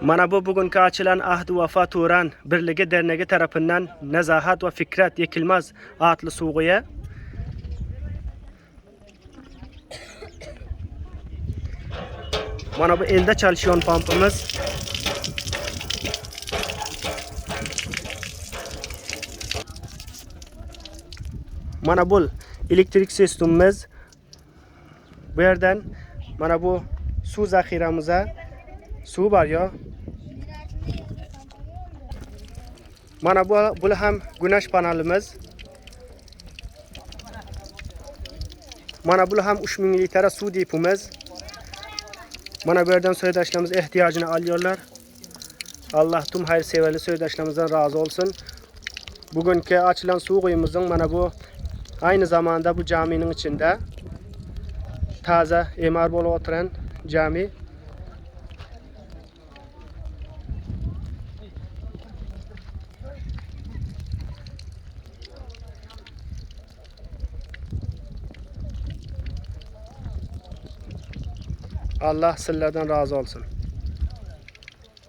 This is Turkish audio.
Mana bu bugünkü açılan Ahd-ı Vafa Turan Birligi Derneği tarafından Nezahat ve Fikret Yekilmez adlı suğuya Mana bu elde çalışan pampımız. Mana bu elektrik sistemimiz. Bu yerden mana bu su zahiramıza su var ya. Mana bu bu ham güneş panelimiz. Mana bu ham 3000 litre su depomuz. Mana bu yerden soydaşlarımız ihtiyacını alıyorlar. Allah tüm hayırseverli soydaşlarımızdan razı olsun. Bugünkü açılan su kuyumuzun mana bu aynı zamanda bu caminin içinde taze imar bolu oturan cami. Allah sizlerden razı olsun.